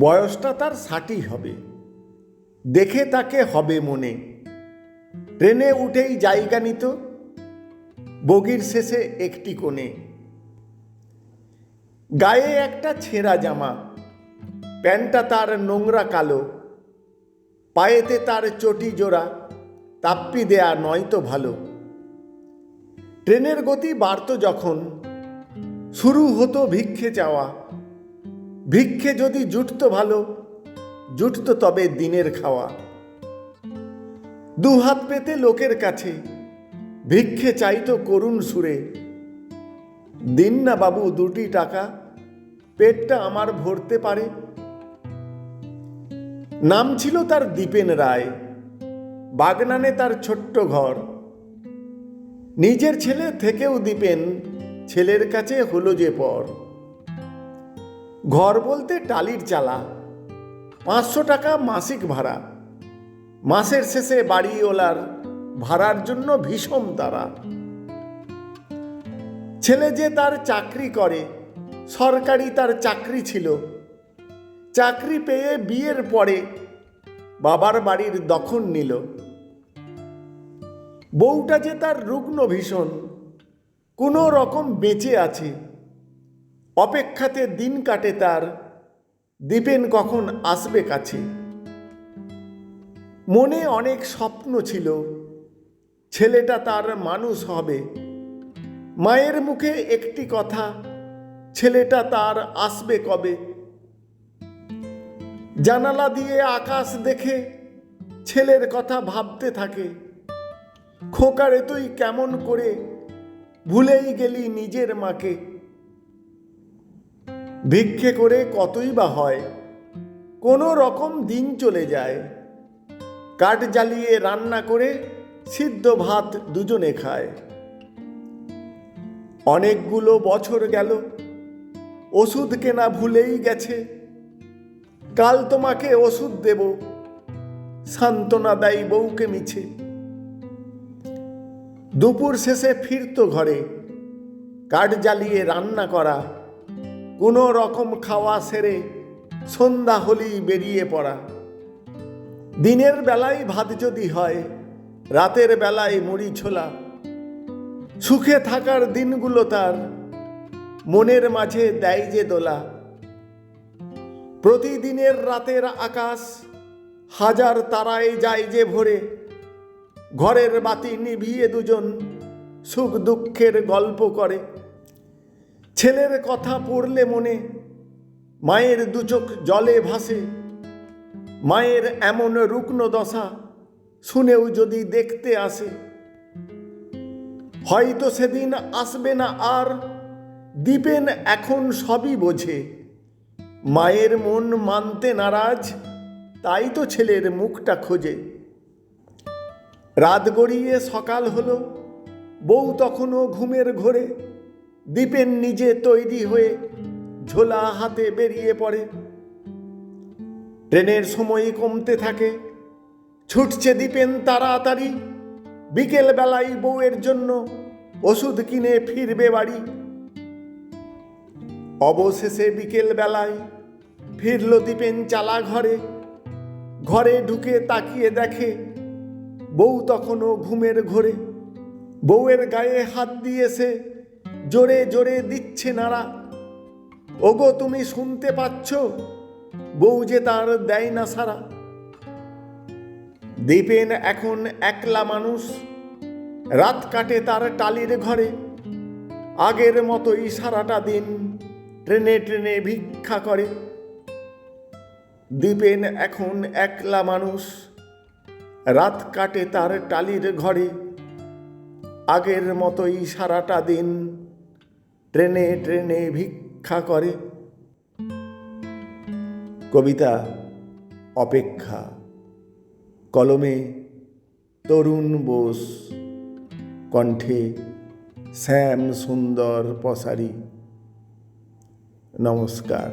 বয়সটা তার ষাটই হবে। দেখে তাকে হবে মনে। ট্রেনে উঠেই জায়গা নিত। বগির শেষে একটি কোণে। গায়ে একটা ছেঁড়া জামা। প্যান্টটা তার নোংরা কালো। পায়েতে তার চটি জোড়া। তাপ্পি দেয়া নয়তো ভালো। ট্রেনের গতি বাড়ত যখন। শুরু হতো ভিক্ষে চাওয়া। ভিক্ষে যদি জুটত ভালো জুটত তবে দিনের খাওয়া। দু হাত পেতে লোকের কাছে, ভিক্ষে চাইতো করুণ সুরে। দিন না বাবু দুটি টাকা, পেটটা আমার ভরতে পারে। নাম ছিল তার দীপেন রায়, বাগনানে তার ছোট্ট ঘর। নিজের ছেলে থেকেও দীপেন, ছেলের কাছে হলো যে পর। ঘর বলতে টালির চালা, পাঁচশো টাকা মাসিক ভাড়া। মাসের শেষে বাড়িওয়ালার ভাড়ার জন্য ভীষণ তারা। ছেলে যে তার চাকরি করে, সরকারি তার চাকরি ছিল। চাকরি পেয়ে বিয়ের পরে বাবার বাড়ির দখল নিল। বউটা যে তার রুগ্ন ভীষণ, কোনো রকম বেঁচে আছে। অপেক্ষাতে দিন কাটে তার, দীপেন কখন আসবে কাছে? মনে অনেক স্বপ্ন ছিল, ছেলেটা তার মানুষ হবে। মায়ের মুখে একটি কথা, ছেলেটা তার আসবে কবে? জানালা দিয়ে আকাশ দেখে ছেলের কথা ভাবতে থাকে। খোকারে তুই কেমন করে ভুলেই গেলি নিজের মাকে? ভিক্ষে করে কতই বা হয়, কোনো রকম দিন চলে যায়। কাঠ জ্বালিয়ে রান্না করে সিদ্ধ ভাত দুজনে খায়। অনেকগুলো বছর গেল, ওষুধ কেনা ভুলেই গেছে। কাল তোমাকে ওষুধ দেব, সান্ত্বনা দেয় বউকে মিছে। দুপুর শেষে ফিরতো ঘরে, কাঠ জ্বালিয়ে রান্না করা কোনো রকম খাওয়া সেরে সন্ধ্যা হলেই বেরিয়ে পড়া। দিনের বেলায় ভাত যদি হয়, রাতের বেলায় মুড়ি ছোলা। সুখে থাকার দিনগুলো তার মনের মাঝে দেয় যে দোলা। প্রতিদিনের রাতের আকাশ, হাজার তারায় যায় যে ভরে। ঘরের বাতি নিভিয়ে দুজন সুখ দুঃখের গল্প করে। ছেলের কথা পড়লে মনে, মায়ের দুচোখ জলে ভাসে। মায়ের এমন রুগ্ন দশা শুনেও যদি দেখতে আসে, হয়তো সেদিন আসবে না আর দীপেন এখন সবই বোঝে। মায়ের মন মানতে নারাজ, তাই তো ছেলের মুখটা খোঁজে। রাত গড়িয়ে সকাল হলো, বউ তখনও ঘুমের ঘোরে। দীপেন নিজে তৈরি হয়ে ঝোলা হাতে বেরিয়ে পড়ে। ট্রেনের সময় কমতে থাকে, ছুটছে দীপেন তাড়াতাড়ি। বিকেল বেলায় বউয়ের জন্য ওষুধ কিনে ফিরবে বাড়ি। অবশেষে বিকেল বেলায় ফিরল দীপেন চালা ঘরে ঘরে ঢুকে তাকিয়ে দেখে বউ তখনও ঘুমের ঘোরে। বউয়ের গায়ে হাত দিয়েছে জোরে জোরে দিচ্ছে নাড়া। ওগো, তুমি শুনতে পাচ্ছ? বউ যে তার দেয় না সারা দীপেন এখন একলা মানুষ। রাত কাটে তার টালির ঘরে। আগের মতোই সারাটা দিন ট্রেনে ট্রেনে ভিক্ষা করে। দীপেন এখন একলা মানুষ। রাত কাটে তার টালির ঘরে। আগের মতোই সারাটা দিন ট্রেনে ট্রেনে ভিক্ষা করে। কবিতা অপেক্ষা। কলমে তরুণ বোস। কণ্ঠে শ্যাম সুন্দর পসারি। নমস্কার।